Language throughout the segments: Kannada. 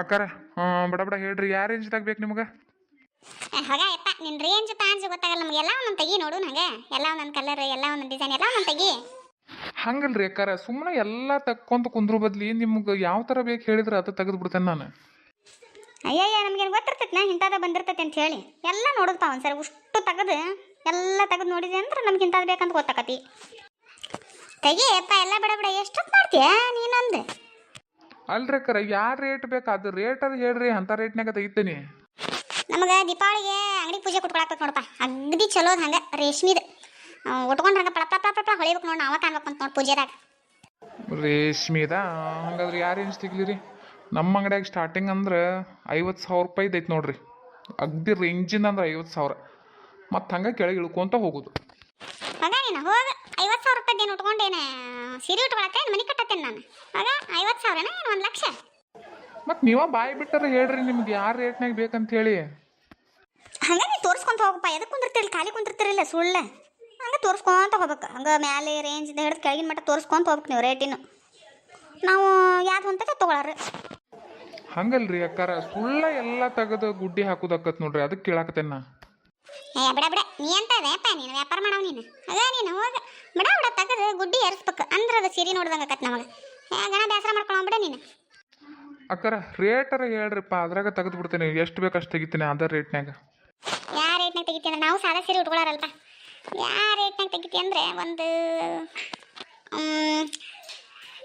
ಅಕ್ಕಾರ ಬಡ ಬಡ ಹೇಳ್ರಿ ಯಾವ ರೇಂಜ್ ಬೇಕು ನಿಮಗೆ? ಹೊಗ ಯಪ್ಪ ನಿನ್ ರೇಂಜ್ ಪಾಂಜ್ ಗೊತ್ತಾಗಲ್ಲ ನಮ್ಗೆ ಎಲ್ಲ ಒಂದೊಂದು ತೆಗಿ ನೋಡು ನಂಗೆ ಎಲ್ಲ ಒಂದೊಂದು ಕಲರ್ ಎಲ್ಲ ಒಂದೊಂದು ಡಿಸೈನ್ ಎಲ್ಲ ಒಂದೊಂದು ತೆಗಿ. ಹಂಗಲ್ರಿ ಅಕ್ಕಾರ ಸುಮ್ಮನೆ ಎಲ್ಲ ತಕ್ಕೊಂತ ಕುಂದ್ರ ಬದ್ಲಿ ನಿಮ್ಗೆ ಯಾವ ಥರ ಬೇಕು ಹೇಳಿದ್ರೆ ಅದು ತೆಗೆದು ಬಿಡ್ತೇನೆ ನಾನು. ಅಯ್ಯಯ್ಯ ನಮ್ಗೇನು ಗೊತ್ತಿರ್ತೈತಿ ನಾ ಇಂಥದ ಬಂದಿರ್ತೈತಿ ಅಂತ ಹೇಳಿ. ಎಲ್ಲ ನೋಡುದಪ್ಪ ಒಂದ್ಸರಿ ಉಷ್ಟು ತೆಗೆದು ಎಲ್ಲ ತೆಗೆದು ನೋಡಿದೆ ಅಂದ್ರೆ ನಮ್ಗೆ ಇಂಥದ್ದು ಬೇಕಂತ ಗೊತ್ತಾಕತಿ. ತೆಗಿ ಯಪ್ಪ ಎಲ್ಲ ಬಡ ಬಡ ಎಷ್ಟೊತ್ತು ಮಾಡ್ತೀಯ ನೀನೊಂದು? ಅಲ್ರಿ ಅಕ್ಕಾರ ಯಾವ ರೇಟ್ ಬೇಕು? ಅದು ರೇಟ್ ಅದು ಹೇಳ್ರಿ ಅಂತ ರೇಟ್ನಾಗ ತೆಗಿತೀನಿ ನಮಗೆ ದೀಪಾವಳಿಗೆ ಅಂಗಡಿ ಪೂಜೆ ಕೊಟ್ಕೊಳಕ್ಬೇಕು ನೋಡಪ್ಪ. ಅಗ್ದಿ ಚಲೋದ್ ಹಂಗ ರೇಷ್ಮಿದು ಒಟ್ಕೊಂಡ ಹಂಗೆ ಪಳ ಪಳ ಪಳ ಹೊಳಿಬೇಕು ನೋಡಿ ನಾವ ಕಾಣ್ಬೇಕು ಅಂತ ನೋಡಿ ಪೂಜೆದಾಗ. ರೇಷ್ಮಿದ ಹಂಗಾದ್ರೆ ಯಾರು ಏನು ಸಿಗ್ಲಿರಿ? ನಮ್ಮ ಅಂಗಡಿಯಾಗ ಸ್ಟಾರ್ಟಿಂಗ್ ಅಂದ್ರೆ ಐವತ್ತು ಸಾವಿರ ರೂಪಾಯಿ ಐತೆ ನೋಡ್ರಿ. ಅಗ್ದಿ ರೇಂಜಿಂದ ಅಂದ್ರೆ ಐವತ್ತು ಸಾವಿರ. ಮತ್ತು ಹಂಗೆ ಕೆಳಗೆ ಇಳ್ಕೊಂತ ಹೋಗೋದು. ಮಗ ನೀನು ಹೋಗ. ಐವತ್ತು ಸಾವಿರ ರೂಪಾಯಿ ಏನು ಉಟ್ಕೊಂಡೇನೆ ಸೀರೆ ಉಟ್ಕೊಳತ್ತೆ ಮನೆ ಕಟ್ಟತ್ತೇನೆ ನಾನು? ಆಗ ಐವತ್ತು ಸಾವಿರನ ಒಂದು ಲಕ್ಷ? ಮತ್ತೆ ನೀವ ಬಾಯಿ ಬಿಟ್ಟರೆ ಹೇಳ್ರಿ ನಿಮ್ಗೆ ಯಾವ ರೇಟ್ನಾಗ ಬೇಕಂತ ಹೇಳಿ ಹಂಗೆ ನೀವು ತೋರಿಸ್ಕೊಂತ ಹೋಗಪ್ಪ. ಎದಕ್ಕೆ ಕುಂದಿರ್ತಿರಲ್ಲ ಖಾಲಿ ಕುಂದಿರ್ತಿರಲಿಲ್ಲ ಸುಳ್ಳೆ? ಹಂಗೆ ತೋರಿಸ್ಕೊಂತ ಹೋಗ್ಬೇಕು. ಹಂಗೆ ಮ್ಯಾಲೆ ರೇಂಜಿಂದ ಹಿಡಿದು ಕೆಳಗಿನ ಮಟ್ಟ ತೋರಿಸ್ಕೊಂತ ಹೋಗ್ಬೇಕು ನೀವು ರೇಟಿನ. ನಾವು ಯಾವ್ದು ಅಂತ ತಗೊಳ್ಳಾರ ಹಂಗಲ್ರಿ ಅಕ್ಕಾರ. ಸುಳ್ಳ ಎಲ್ಲ ತೆಗೆದು ಗುಡ್ಡಿ ಹಾಕೋದಕ್ಕತ್ ನೋಡ್ರಿ. ಅದಕ್ಕೆ ಕೇಳಾಕತ್ತೇನೆ ನಾ. ಏ ಬಿಡ ಬಿಡ. ನೀ ಅಂತ ವ್ಯಾಪ ನೀನು ವ್ಯಾಪಾರ ಮಾಡವ್ ನೀನು. ಅದ ನೀನು ಹೋಗ. ಬಿಡ ಬಿಡ ತಗದು ಗುಡ್ಡಿ ಎರಸ್ಬೇಕು ಅಂದ್ರೆ ಅದು ಸೀರೆ ನೋಡ್ದಂಗೆ ಆಕತ್ ನಮಗೆ. ಗಣ ಬೇಸರ ಮಾಡ್ಕೊಳ್ಳೋ ಬಿಡ ನೀನು. ಅಕ್ಕರ ರೇಟರ ಹೇಳ್ರಿಪ್ಪ. ಅದ್ರಾಗ ತೆಗೆದು ಬಿಡ್ತೀನಿ. ಎಷ್ಟು ಬೇಕು ಅಷ್ಟು ತೆಗಿತೀನಿ ಅದ ರೇಟ್ನಾಗ ಯಾವ ರೇಟ್ನಾಗ ತೆಗಿತೀನಿ ಅಂದ್ರೆ? ನಾವು ಸಾದಾ ಸೀರೆ ಉಟ್ಕೊಳ್ಳಾರಲ್ಪ ಯಾವ ರೇಟ್ನಾಗ ತೆಗಿತಿ ಅಂದರೆ ಒಂದು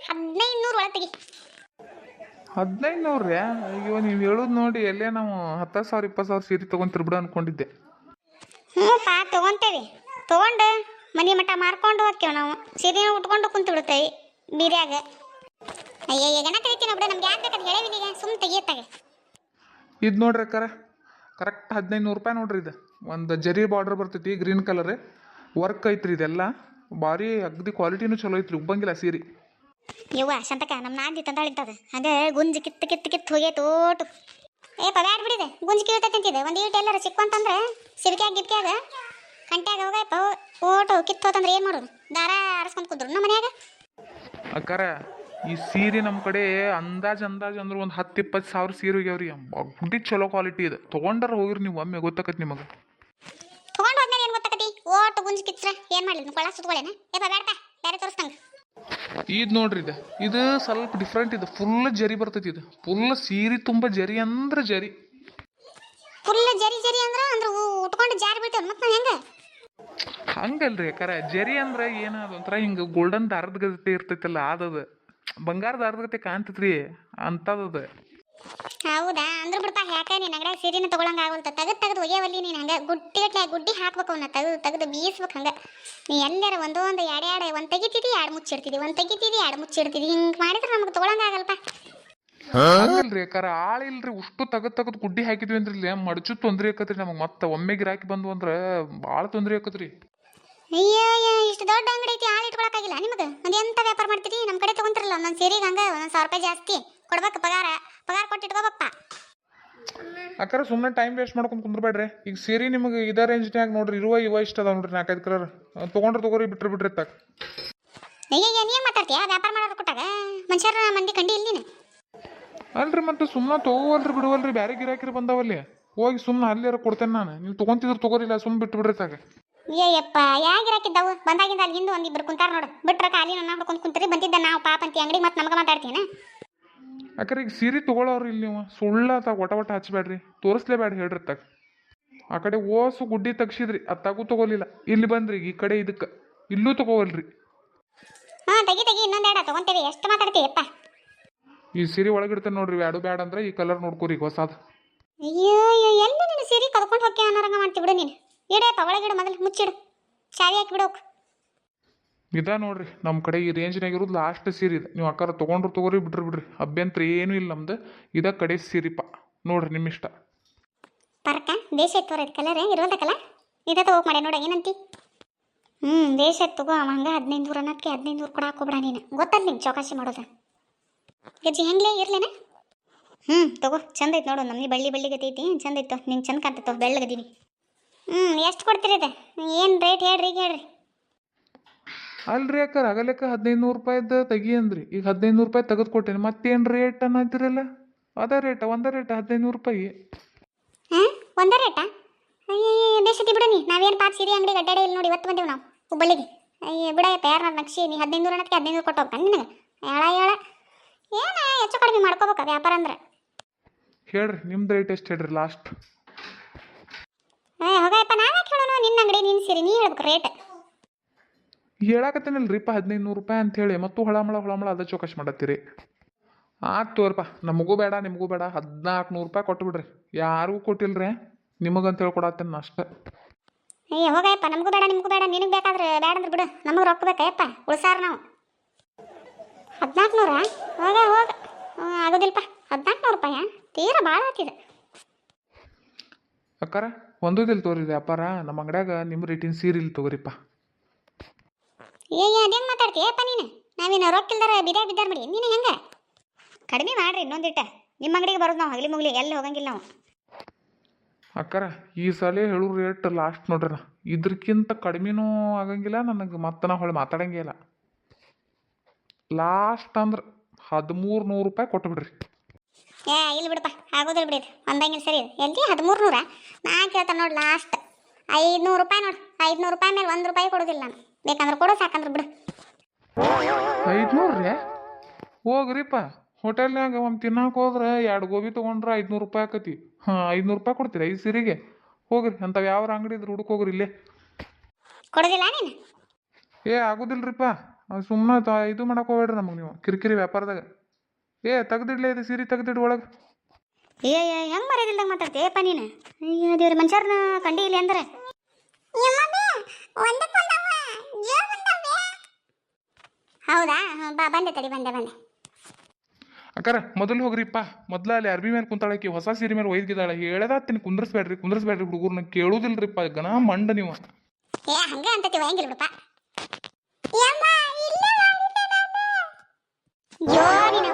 ಹದಿನೈದು ನೂರು ಒಳಗೆ ತೆಗಿ. ಹದಿನೈದು ನೂರ್ರಿ ಅಯ್ಯೋ ನೀವು ಹೇಳೋದು ನೋಡಿ. ಎಲ್ಲೇ ನಾವು ಹತ್ತು ಸಾವಿರ ಇಪ್ಪತ್ತು ಸಾವಿರ ಸೀರೆ ತೊಗೊಂತಿರ್ಬಿಡ ಅನ್ಕೊಂಡಿದ್ದೆ. ಹ್ಞೂ ಪಾ ತೊಗೊಂತೇವಿ. ತೊಗೊಂಡು ಮನೆ ಮಠ ಮಾರ್ಕೊಂಡು ಹೋಗ್ತೇವೆ ನಾವು. ಸೀರೆ ಉಟ್ಕೊಂಡು ಕುಂತು ಬಿಡ್ತೇವೆ ಬೀರ್ಯಾಗ. ಅಯ್ಯ ಏನ ಕರಿತೀನಿ ಬಿಡ ನಮ್ಗೆ ಯಾಕೆ ಬೇಕಾದ್ರೆ ಈಗ ಸುಮ್ಮನೆ ತೆಗಿಯತ್ತಾಗೆ ಇದು ನೋಡ್ರಿ ಅಕ್ಕಾರ ಕರೆಕ್ಟ್ ಹದಿನೈದು ನೂರು ರೂಪಾಯಿ ನೋಡ್ರಿ ಇದು. ಒಂದು ಜರಿ ಬಾರ್ಡ್ರ್ ಬರ್ತೈತಿ ಗ್ರೀನ್ ಕಲರ್ ವರ್ಕ್ ಐತ್ರಿ ಇದೆಲ್ಲ. ಭಾರಿ ಅಗ್ದಿ ಕ್ವಾಲಿಟಿನೂ ಚಲೋ ಐತ್ರಿ ಉಬ್ಬಂಗಿಲ್ಲ ಸೀರೆ. ಯವ್ವ ಶಂತಕ ನಮ್ಮ ನಾಂದಿ ತಂದಾಳಿಂತದ ಹಂಗೆ ಗುಂಜಿ ಕಿತ್ತು ಕಿತ್ತು ಕಿತ್ತು ಹೋಗೇ ತೋಟು ಏ ಬ್ಯಾಡ್ ಬಿಡಿದೆ. ಗುಂಜಿ ಕೀಳ್ತೈತೆ ಅಂತಿದೆ. ಒಂದು ಈಟ್ ಎಲ್ಲಾರ ಸಿಕ್ಕೊಂತಂದ್ರೆ ಸಿರಿಕ್ಯಾಗ ಗಿಪ್ಕ್ಯಾಗ ಕಂಟ್ಯಾಗ ಹೋಗಪ್ಪ ಓಟು ಕಿತ್ತು ಹೋತಂದ್ರೆ ಏನು ಮಾಡೋದು? ದಾರ ಆರಿಸ್ಕೊಂಡು ಕುಂದ್ರು. ನಮ್ಮ ಮನ್ಯಾಗ? ಅಕ್ಕಾರ ಈ ಸೀರೆ ನಮ್ಮ ಕಡೆ ಅಂದಾಜ್ ಅಂದಾಜ್ ಅಂದ್ರೆ ಒಂದು ಹತ್ತು ಇಪ್ಪತ್ತು ಸಾವಿರ ಸೀರೆ ಹೋಗ್ಯಾವ್ರಿ ಅಗ್ದಿ ಚಲೋ ಕ್ವಾಲಿಟಿ ಇದೆ. ತೊಗೊಂಡಾರ ಹೋಗಿರಿ ನೀವು ಒಮ್ಮೆ ಗೊತ್ತಾಕತ್ ನಿಮಗೆ. ತೊಗೊಂಡು ಹೋದ್ಮೇಲೆ ಏನು ಗೊತ್ತಾಕತಿ? ಓಟು ಗುಂಜಿ ಕಿತ್ರ ಏನು ಮಾಡಲಿ? ಕೊಳ ಸುತ್ಕೊಳ್ಳೇನ ಏ ಬೇಡಪ್ಪ ಬೇರೆ ತೋರಿಸ್ತಂಗೆ ಇದು ನೋಡ್ರಿ ಇದು. ಇದು ಸ್ವಲ್ಪ ಡಿಫ್ರೆಂಟ್ ಇದು. ಫುಲ್ ಜರಿ ಬರ್ತೈತಿ ಇದು. ಫುಲ್ ಸೀರೆ ತುಂಬ ಜರಿ ಅಂದ್ರೆ ಜರಿ. ಫುಲ್ ಜರಿ ಜರಿ ಅಂದ್ರೆ ಅಂದ್ರೆ ಉಟ್ಕೊಂಡು ಜಾರಿ ಬೀಳ್ತೇವೆ ಮತ್ತೆ ಹೆಂಗೆ? ಹಂಗಲ್ರಿ ಕರ ಜರಿ ಅಂದ್ರೆ ಏನ ಅದೊಂಥರ ಹಿಂಗೆ ಗೋಲ್ಡನ್ ದಾರದ ಗತೆ ಇರ್ತೈತಲ್ಲ ಅದದ ಬಂಗಾರದ ದಾರದ ಗತೆ ಕಾಣ್ತೈತ್ರಿ ಅಂತದದ ಹೌದಾ? ಅಂದ್ರೆ ಬಿಡಪ್ಪ ಯಾಕ ನೀನು ಅಂಗಡಿಯಾಗ ಸೀರೆನ ತಗೊಳಂಗ ಆಗಲ್ತ ತೆಗೆದು ತೆಗೆದು ಒಯ್ಯವಲ್ಲಿ ನೀನು ಹಂಗೆ ಗುಡ್ಡಿಗಟ್ಲೆ ಗುಡ್ಡಿ ಹಾಕ್ಬೇಕು ಅವನ್ನ ತೆಗೆದು ತೆಗೆದು ಬೀಸ್ಬೇಕು ಹಂಗೆ. ನೀ ಎಲ್ಲಾರ ಒಂದೊಂದು ಎರಡು ಎರಡು ಒಂದು ತೆಗಿತಿದಿ ಎರಡು ಮುಚ್ಚಿಡ್ತಿದಿ ಒಂದು ತೆಗಿತಿದಿ ಎರಡು ಮುಚ್ಚಿಡ್ತಿದಿ. ಹಿಂಗೆ ಮಾಡಿದ್ರೆ ನಮಗೆ ತಗೊಳಂಗ ಆಗಲ್ಪ. ಹಂಗಲ್ರಿ ಅಕ್ಕಾರ ಆಳಿಲ್ರಿ ಇಲ್ರಿ ಉಷ್ಟು ತಗದ್ ತಗದ್ ಗುಡ್ಡಿ ಹಾಕಿದ್ವಿ ಅಂದ್ರಿ ಇಲ್ಲಿ ಮಡಚು ತೊಂದ್ರೆ ಆಕತ್ರಿ ನಮಗೆ ಮತ್ತೆ ಒಮ್ಮೆ ಗಿರಾಕಿ ಬಂದು ಅಂದ್ರೆ ಭಾಳ ತೊಂದ್ರೆ ಆಕತ್ರಿ. ಅಯ್ಯೋ ಅಯ್ಯೋ ಇಷ್ಟು ದೊಡ್ಡ ಅಂಗಡಿ ಐತಿ ಹಾಲು ಇಟ್ಕೊಳಕ್ಕಾಗಿಲ್ಲ ನಿಮಗೆ? ಒಂದು ಎಂತ ವ್ಯಾಪಾರ ಮಾಡ್ತೀರಿ ನಮ್ಮ ಕಡೆ ತಗೊಂತಿರಲ್ಲ ಒಂದೊಂದು ಸೀರೆಗೆ ಹಂಗ ಒಂದೊಂದು ಸಾವಿರ ರೂಪಾಯಿ ಜಾಸ್ತಿ. ಕೊಡ್ಬೇಕು ಪಗಾರ. ಪಗಾರ ಕೊಟ್ಟು ಇಟ್ಕೋಬೇಕಪ್ಪ ಅಕ್ಕಾರ ಸುಮ್ಮನೆ ಟೈಮ್ ವೇಸ್ಟ್ ಮಾಡ್ಕೊಂಡು ಕುಂದ್ರಬೇಡ್ರಿ. ಈಗ ಸೀರೆ ನಿಮಗೆ ಇದೇ ರೇಂಜ್ನ್ಯಾಗ ನೋಡ್ರಿ ಇರುವ ಇವ ಇಷ್ಟ ಅದಾವ ನೋಡ್ರಿ ನಾಲ್ಕೈದು ಕಲರ್ ತೊಗೊಂಡ್ರೆ ತೊಗೋರಿ ಬಿಟ್ರಿ ಬಿಡ್ರಿ ತಾಕ. ಅಯ್ಯಯ್ಯ ನೀನು ಮಾತಾಡ್ತೀಯ? ವ್ಯಾಪಾರ ಮಾಡೋರು ಕೊಟ್ಟಾಗ? ಮನುಷ್ಯರ ಮಂದಿ ಕಂಡಿ ಇಲ್ಲಿ ಅಲ್ರಿ ಮತ್ತೆ ಸುಮ್ಮನೆ ತಗೋಲ್ರಿ ಬಿಡುವಲ್ರಿ ಬ್ಯಾರೆ ಗಿರಾಕಿರಿ ಬಂದಾವಲ್ಲಿ. ಹೋಗಿ ಸುಮ್ಮನೆ ಅಲ್ಲಿಯಾರ ಕೊಡ್ತೇನೆ ನಾನು. ನೀವು ತೊಗೊಂತಿದ್ರೆ ತೊಗೋರಿಲ್ಲ ಸುಮ್ಮನೆ ಬಿಟ್ಟು ಬಿಡ್ರಿ ತಾಗ ಅಯ್ಯಪ್ಪ ಯಾಗಿರಾಕಿದ್ದವು ಬಂದಾಗಿಂದ ಅಲ್ಲಿ ಹಿಂದೆ ಒಂದಿಬ್ರು ಕುಂತಾರ ನೋಡು. ಬಿಟ್ರ ಖಾಲಿ ನನ್ನ ಹಿಡ್ಕೊಂಡು ಕುಂತರಿ ಬಂದಿದ್ದ ನಾವು ಪಾಪ ಅಂತ ಅಂಗಡಿ ಮತ್ತೆ ನಮಗೆ ಮಾತಾಡ್ತೀನ ಯಾಕಂದ್ರೆ ಈಗ ಸೀರೆ ತೊಗೊಳೋರು ಇಲ್ಲಿ ನೀವು ಸುಳ್ಳ ತಾ ಒಟ ಒಟ ಹಚ್ಬೇಡ್ರಿ. ತೋರಿಸ್ಲೇಬೇಡ ಹೇಳ್ರಿ ತಗ ಆ ಕಡೆ ಓಸು ಗುಡ್ಡಿ ತಗ್ಸಿದ್ರಿ ಅತ್ತಾಗೂ ತಗು ತಗೋಲಿಲ್ಲ. ಇಲ್ಲಿ ಬಂದ್ರಿ ಈ ಕಡೆ ಇದಕ್ಕೆ. ಇಲ್ಲೂ ತಗೋವಲ್ರಿ. ಹಾಂ ತೆಗಿ ತೆಗಿ ಇನ್ನೊಂದೆರಡ ತಗೊಂತೇವೆ. ಎಷ್ಟು ಮಾತಾಡ್ತೀಯಪ್ಪ? ಈ ಸೀರೆ ಒಳಗಿಡ್ತೇನೆ ನೋಡ್ರಿ ಬ್ಯಾಡು ಬ್ಯಾಡ ಅಂದ್ರೆ ಈ ಕಲರ್ ನೋಡ್ಕೋರಿ ಈಗ ಹೊಸಾದ. ಅಯ್ಯೋ ಅಯ್ಯೋ ಎಲ್ಲ ನೀನು ಸೀರೆ ಕದ್ಕೊಂಡು ಹೋಗಿ ಅನ್ನೋರಂಗ ಮಾಡ್ತಿ ಬಿಡು ನೀನು. ಇಡಪ್ಪ ಒಳಗಿಡು ಮೊದಲು ಮುಚ್ಚಿಡು. ಚಾವಿ ಹಾಕಿ ಬಿಡೋಕ್. ಇದ ನೋಡ್ರಿ ನಮ್ಮ ಕಡೆ ಈ ರೇಂಜ್ನಾಗ ಇರೋದು ಲಾಸ್ಟ್ ಸೀರೆ ಇದೆ. ನೀವು ಅಕ್ಕಾರ ತೊಗೊಂಡ್ರು ತೊಗೋರಿ ಬಿಡ್ರಿ ಬಿಡ್ರಿ. ಅಭ್ಯಂತರ ಏನೂ ಇಲ್ಲ ನಮ್ದು. ಇದ ಕಡೆ ಸೀರಿಪ್ಪ ನೋಡ್ರಿ ನಿಮ್ಮ ಇಷ್ಟ. ಪರ್ಕ ಎತ್ತು ತೋರ ಕಲರ್ ಕಲ ಇದ ತಗೋಕ್ ಮಾಡಿ ನೋಡ, ಏನಂತಿ? ದೇಶ ಎತ್ತು ತಗೋ, ಅವ ಹಂಗ ಹದಿನೈದು ನೂರು ಅನ್ನೋದಕ್ಕೆ ಹದಿನೈದು ನೂರು ಕೂಡ ಹಾಕೋಬಿಡ ನೀನು. ಗೊತ್ತಲ್ಲ ನಿಂಗೆ ಚೌಕಾಸಿ ಮಾಡೋದು. ಗಜ್ಜಿ, ಹೆಂಗ್ಲೇ ಇರ್ಲೇನ? ಹ್ಞೂ ತಗೋ, ಚಂದ ಐತೆ ನೋಡು. ನಮಗೆ ಬಳ್ಳಿ ಬಳ್ಳಿ ಗತಿ ಐತಿ. ಚಂದ ಇತ್ತು ನಿಂಗೆ ಚಂದ ಕಾಣ್ತೈತೋ ಬೆಳ್ಳಗದೀನಿ ಹ್ಞೂ ಎಷ್ಟು ಕೊಡ್ತೀರಿ ಇದು ಏನು ರೇಟ್ ಹೇಳ್ರಿ, ಈಗ ಹೇಳ್ರಿ. ಅಲ್ರಿ ಅಕ್ಕ ಅಗಲಕ್ಕ ಹದಿನೈದು ನೂರು ರೂಪಾಯಿದ ತೆಗಿ ಅಂದ್ರಿ ಈಗ ಹದಿನೈದು ನೂರು ರೂಪಾಯಿ ತೆಗೆದು ಕೊಟ್ಟೇನೆ ಮತ್ತೇನು ರೇಟ್ ಅನ್ನತ್ತಿರಲ್ಲ ಅದ ರೇಟ್ ಒಂದೇ ರೇಟ್ ಹದಿನೈದು ನೂರು ರೂಪಾಯಿ. ಹಾಂ ಒಂದೇ ರೇಟಾ ಬೇಸತಿ ಬಿಡು ನೀ. ನಾವೇನು ಪಾಪ ಸೀರೆ ಅಂಗಡಿಗೆ ಅಡ್ಡಾಡಿ ಇಲ್ಲಿ ನೋಡಿ ಇವತ್ತು ಬಂದೇವು ನಾವು ಹುಬ್ಬಳ್ಳಿಗೆ. ಅಯ್ಯ ಬಿಡಯ್ಯಪ್ಪ ಯಾರು ನಾನು ನಕ್ಷಿ ನೀ ಹದಿನೈದು ನೂರ ಅನ್ನೋದಕ್ಕೆ ಹದಿನೈದು ಕೊಟ್ಟು ಹೋಗ್ತಾನೆ ನಿನಗೆ. ಹೇಳ ಹೇಳ ಏನ ಹೆಚ್ಚು ಕಡಿಮೆ ಮಾಡ್ಕೋಬೇಕು ವ್ಯಾಪಾರ ಅಂದ್ರೆ. ಹೇಳ್ರಿ ನಿಮ್ದು ರೇಟ್ ಎಷ್ಟು ಹೇಳ್ರಿ ಲಾಸ್ಟ್ ಏ ಹೋಗಯ್ಯಪ್ಪ ನಾವೇ ಕೇಳೋಣ ನಿನ್ನ ಅಂಗಡಿ ನಿನ್ನ ಸೀರೆ ನೀ ಹೇಳ್ಬೇಕು ರೇಟ್ ಹೇಳಾಕತ್ತೇನಲ್ರಿಪ್ಪ ಹದಿನೈದು ನೂರು ರೂಪಾಯಿ ಅಂಥೇಳಿ. ಮತ್ತು ಹೊಳಮಳ ಹೊಳಮಳ ಅದ ಚೌಕಾಶ್ ಮಾಡತ್ತೀರಿ. ಆತು ತೋರಪ್ಪ ನಮಗೂ ಬೇಡ ನಿಮಗೂ ಬೇಡ. ಹದಿನಾಲ್ಕು ನೂರು ರೂಪಾಯಿ ಕೊಟ್ಟು ಬಿಡ್ರಿ. ಯಾರಿಗೂ ಕೊಟ್ಟಿಲ್ರಿ. ನಿಮಗಂತ ಹೇಳಿ ಕೊಡತ್ತೇನೆ ಅಷ್ಟೇ. ಅಯ್ಯ ಹೋಗಯ್ಯಪ್ಪ ನಮಗೂ ಬೇಡ ನಿಮಗೂ ಬೇಡ. ನಿನಗೆ ಬೇಕಾದ್ರೆ ಬೇಡ ಅಂದ್ರೆ ಬಿಡು. ನಮಗೆ ರೊಕ್ಕ ಬೇಕಯ್ಯಪ್ಪ ಉಳ್ಸಾರ ನಾವು. ಹದಿನಾಲ್ಕು ನೂರ ಹೋಗ ಹೋಗ. ಆಗೋದಿಲ್ಲಪ್ಪ ಹದಿನಾಲ್ಕು ನೂರು ರೂಪಾಯ? ತೀರಾ ಭಾಳ ಆಗ್ತಿದೆ ಅಕ್ಕಾರ ಒಂದೂದಿಲ್ಲ ತೋರಿ ವ್ಯಾಪಾರ. ನಮ್ಮ ಅಂಗಡ್ಯಾಗ ನಿಮ್ಮ ರೇಟಿನ ಸೀರೆ ಇಲ್ಲಿ ತಗೋರಿಪ್ಪ. ಏ ಅದೇನು ಮಾತಾಡ್ತೀಯಪ್ಪ ನೀನು. ನಾವೇನು ರೊಕ್ಕಿಲ್ದಾರ ಬಿದ್ದಾಗ ಬಿದ್ದಾರ ಮಾಡಿ ನೀನು ಹೆಂಗೆ? ಕಡಿಮೆ ಮಾಡ್ರಿ ಇನ್ನೊಂದಿಟ್ಟ ನಿಮ್ಮ ಅಂಗಡಿಗೆ ಬರೋದು ನಾವು ಹಗಲಿ ಮುಗಲಿ ಎಲ್ಲಿ ಹೋಗಂಗಿಲ್ಲ ನಾವು. ಅಕ್ಕರ ಈ ಸಲ ಹೇಳೋ ರೇಟ್ ಲಾಸ್ಟ್ ನೋಡ್ರಿ ಇದ್ರಕ್ಕಿಂತ ಕಡಿಮೆನೂ ಆಗಂಗಿಲ್ಲ ನನಗೆ ಮತ್ತೆ ನಾ ಹೊಳೆ ಮಾತಾಡಂಗಿಲ್ಲ. ಲಾಸ್ಟ್ ಅಂದ್ರೆ ಹದಿಮೂರು ನೂರು ರೂಪಾಯಿ ಕೊಟ್ಟು ಬಿಡ್ರಿ ಏ ಇಲ್ಲಿ ಬಿಡಪ್ಪ ಆಗೋದಿಲ್ಲ ಬಿಡಿ ಒಂದಂಗಿಲ್ಲ ಸರಿ ಎಲ್ಲಿ? ಹದಿಮೂರು ನೂರ? ನಾ ಕೇಳ್ತಾನೆ ನೋಡಿ ಲಾಸ್ಟ್ ಐದುನೂರು ರೂಪಾಯಿ ನೋಡಿ. ಐದುನೂರು ರೂಪಾಯಿ ಮೇಲೆ ಒಂದು ರೂಪಾಯಿ ಕೊಡೋದಿಲ್ಲ ನಾನು. ಬೇಕಂದ್ರೆ ಕೊಡು ಸಾಕಂದ್ರೆ ಬಿಡು. ಐದುನೂರು ರೀ? ಹೋಗ್ರಿಪ್ಪ. ಹೋಟೆಲ್ನಾಗ ಒಂದು ತಿನ್ನಕ್ಕೆ ಹೋದ್ರೆ ಎರಡು ಗೋಬಿ ತೊಗೊಂಡ್ರೆ ಐದುನೂರು ರೂಪಾಯಿ ಆಕತಿ. ಹಾಂ ಐದುನೂರು ರೂಪಾಯಿ ಕೊಡ್ತೀರಿ ಐದು ಸೀರೆಗೆ? ಹೋಗ್ರಿ ಅಂಥವು ಯಾವ ಅಂಗಡಿ ಇದ್ರೆ ಹುಡುಕ್ ಹೋಗ್ರಿ ಇಲ್ಲೇ. ಕೊಡೋದಿಲ್ಲ ನೀನು? ಏ ಆಗೋದಿಲ್ರಿಪ್ಪ. ಸುಮ್ಮನೆ ತ ಇದು ಮಾಡಕ್ಕೆ ಹೋಗ್ಬೇಡ್ರಿ ನಮಗೆ ನೀವು ಕಿರಿಕಿರಿ ವ್ಯಾಪಾರದಾಗ. ಏ ತೆಗ್ದಿಡ್ಲೇ ಇದು ಸೀರೆ ತೆಗ್ದಿಡ್ ಒಳಗೆ. ಏ ಹೆಂಗೆ ಮರ್ಯಾದಿಲ್ದಂಗೆ ಮಾತಾಡ್ತೀಯಪ್ಪ ನೀನು. ಅಯ್ಯೋ ದೇವ್ರ ಮನುಷ್ಯರನ್ನ ಕಂಡಿ ಇಲ್ಲ ಅಂದ್ರೆ. ಹೌದಾ? ಬಾ ಬಂದೆ ತಡಿ ಬಂದೆ ಬಂದೆ. ಅಕ್ಕಾರ ಮೊದಲು ಹೋಗ್ರಿಪ್ಪ ಮೊದಲ ಅಲ್ಲಿ ಅರ್ಬಿ ಮೇಲೆ ಕುಂತಾಳಕ್ಕೆ ಹೊಸ ಸೀರೆ ಮೇಲೆ ಒಯ್ದಿದ್ದಾಳೆ. ತಿನ್ ಕುಂದ್ರಸ್ಬೇಡ್ರಿ ಕುಂದ್ರಸ್ಬೇಡ್ರಿ ಹುಡುಗರ್ನ ಕೇಳುದಿಲ್ರಿಪ್ಪ ಗನ ಮಂಡ ನೀವ. ಏ ಹಂಗೆ ಹೆಂಗಿಲ್ಲ ಬಿಡಪ್ಪ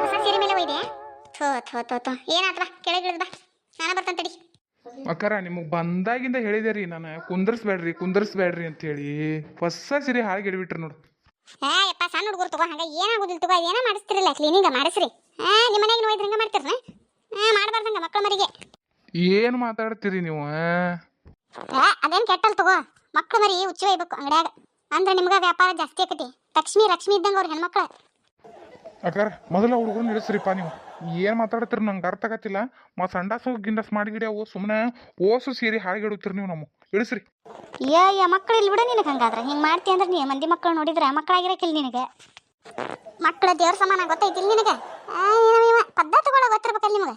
ಹೊಸ ಸೀರೆ ಮೇಲೆ ಒಯ್ದೆ? ಥೋ ಥೋ ಥೋ ಥೋ. ಏನಾತ್ ಬಾ ಕೆಳಗಿಳಿದ್ ಬಾ. ನಾನು ಬರ್ತಾನೆ ತಡಿ. ಅಕ್ಕಾರ ನಿಮಗೆ ಬಂದಾಗಿಂದ ಹೇಳಿದೆ ರೀ ನಾನು ಕುಂದ್ರಸ್ಬೇಡ್ರಿ ಕುಂದ್ರಸ್ಬೇಡ್ರಿ ಅಂತೇಳಿ. ಹೊಸ ಸೀರೆ ಹಾಳಿಗೆ ಇಡ್ಬಿಟ್ರಿ ನೋಡು. ಏ ಯಪ್ಪ ಸಣ್ಣ ಹುಡುಗರು ತಗೋ ಹಂಗ ಏನಾಗುದಿಲ್ಲ ತಗೋ ಏನೋ ಮಾಡಿಸ್ತಿರಲ್ಲ ಕ್ಲೀನಿಂಗ ಮಾಡಿಸ್ರಿ. ಹಾ ನಿಮ್ಮ ಮನೆಗೆ ನೋಡಿದ್ರೆ ಹಂಗ ಮಾಡ್ತಿರ್ನ? ಹಾ ಮಾಡಬಾರ್ದಂಗ ಮಕ್ಕಳ ಮರಿಗೆ. ಏನು ಮಾತಾಡ್ತೀರಿ ನೀವು ಆ? ಏ ಅದೇನ್ ಕೆಟ್ಟಲ್ ತಗೋ ಮಕ್ಕಳು ಮರಿ ಉಚ್ಚಿ ಒಯ್ಬೇಕು ಅಂಗಡ್ಯಾಗ. ಅಂದ್ರೆ ನಿಮ್ಗೆ ವ್ಯಾಪಾರ ಜಾಸ್ತಿ ಆಕತಿ. ಲಕ್ಷ್ಮಿ ಲಕ್ಷ್ಮಿ ಇದ್ದಂಗ ಅವ್ರ ಹೆಣ್ಮಕ್ಳ. ಅಕ್ಕಾರ ಮೊದಲ ಹುಡುಗನ ಇಳಿಸ್ರಿಪ್ಪ ನೀವು. ಏನು ಮಾತಾಡ್ತೀರಿ? ನಂಗೆ ಅರ್ಥ ಆಗತ್ತಿಲ್ಲ. ಮತ್ತು ಸಂಡಾಸು ಗಿಂಡಸ್ ಮಾಡಿಗಿಡಿ ಅವು. ಸುಮ್ಮನೆ ಓಸು ಸೀರೆ ಹಾಳಿಗೆ ಇಡುತ್ತೀರಿ ನೀವು ನಮ್ಮ. ಇಳಿಸ್ರಿ. ಏ ಯಾ ಮಕ್ಕಳು ಇಲ್ಲಿ ಬಿಡು ನಿನಗೆ ಹಂಗಾದ್ರೆ. ಹಿಂಗೆ ಮಾಡ್ತಿ ಅಂದ್ರೆ ನೀ ಮಂದಿ ಮಕ್ಕಳು ನೋಡಿದ್ರೆ ಮಕ್ಕಳಾಗಿರಕ್ಕಿಲ್ಲ ನಿನಗೆ. ಮಕ್ಕಳ ದೇವ್ರ ಸಮಾನ ಗೊತ್ತೈತಿಲ್ಲ ನಿನಗೆ? ಪದ್ಧತಿಗಳು ಗೊತ್ತಿರ್ಬೇಕಲ್ಲ ನಿಮಗೆ?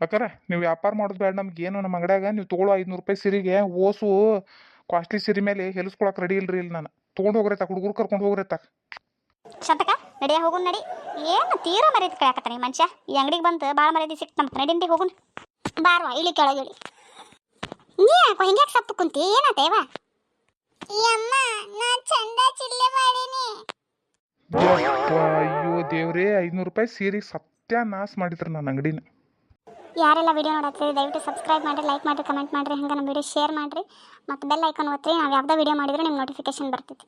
ಅಕ್ಕಾರ ನೀವು ವ್ಯಾಪಾರ ಮಾಡೋದು ಬೇಡ ನಮ್ಗೆ ಏನು ನಮ್ಮ ಅಂಗಡ್ಯಾಗ. ನೀವು ತಗೊಳ್ಳೋ ಐದುನೂರು ರೂಪಾಯಿ ಸೀರೆಗೆ ಓಸು ಕಾಸ್ಟ್ಲಿ ಸೀರೆ ಮೇಲೆ ಹೆಲಿಸ್ಕೊಳಕ್ಕೆ ರೆಡಿ ಇಲ್ರಿ ಇಲ್ಲಿ ನಾನು. ತೊಗೊಂಡು ಹೋಗ್ರಿ ತಾಕ ಹುಡುಗರು ಕರ್ಕೊಂಡು ಹೋಗ್ರಿ ತಾಕ. ಶತಕ? ನಡಿಯ ಹೋಗುನ್ ನಡಿ. ಏನು ತೀರ ಮರ್ಯಾದೆ ಕಳ್ಯಾಕತ್ತಾನ ಈ ಮನುಷ್ಯ? ಈ ಅಂಗಡಿಗೆ ಬಂದು ಭಾಳ ಮರ್ಯಾದೆ ಸಿಕ್ತು ನಮ್ಮ ನಡಿ ಹೋಗುನ್. ಬಾರ್ವಾ ಇಳಿ ಕೆಳಗೆ ಇಳಿ. ನೀ ಯಾಕೋ ಹಿಂಗ್ಯಾಕೆ ಸತ್ತು ಕುಂತಿ? ಏನಾತೇವ ಅಮ್ಮ ನಾ ಚಂದ ಚಿಲ್ಲೆ ಮಾಡೀನಿ. ಅಯ್ಯೋ ದೇವ್ರೇ ಐದುನೂರು ರೂಪಾಯಿ ಸೀರೆ ಸತ್ಯಾನಾಶ ಮಾಡಿದ್ರು ನನ್ನ ಅಂಗಡಿನ. ಯಾರೆಲ್ಲ ವಿಡಿಯೋ ನೋಡತ್ತೀರಿ ದಯವಿಟ್ಟು ಸಬ್ಸ್ಕ್ರೈಬ್ ಮಾಡಿರಿ ಲೈಕ್ ಮಾಡಿರಿ ಕಮೆಂಟ್ ಮಾಡಿರಿ ಹಂಗೆ ನಮ್ಮ ವಿಡಿಯೋ ಶೇರ್ ಮಾಡಿರಿ. ಮತ್ತು ಬೆಲ್ ಐಕಾನ್ ಒತ್ತಿರಿ ನಾವು ಯಾವುದೇ ವಿಡಿಯೋ ಮಾಡಿದ್ರೆ ನಿಮ್ಗೆ ನೋಟಿಫಿಕೇಶನ್ ಬರ್ತೈತಿ.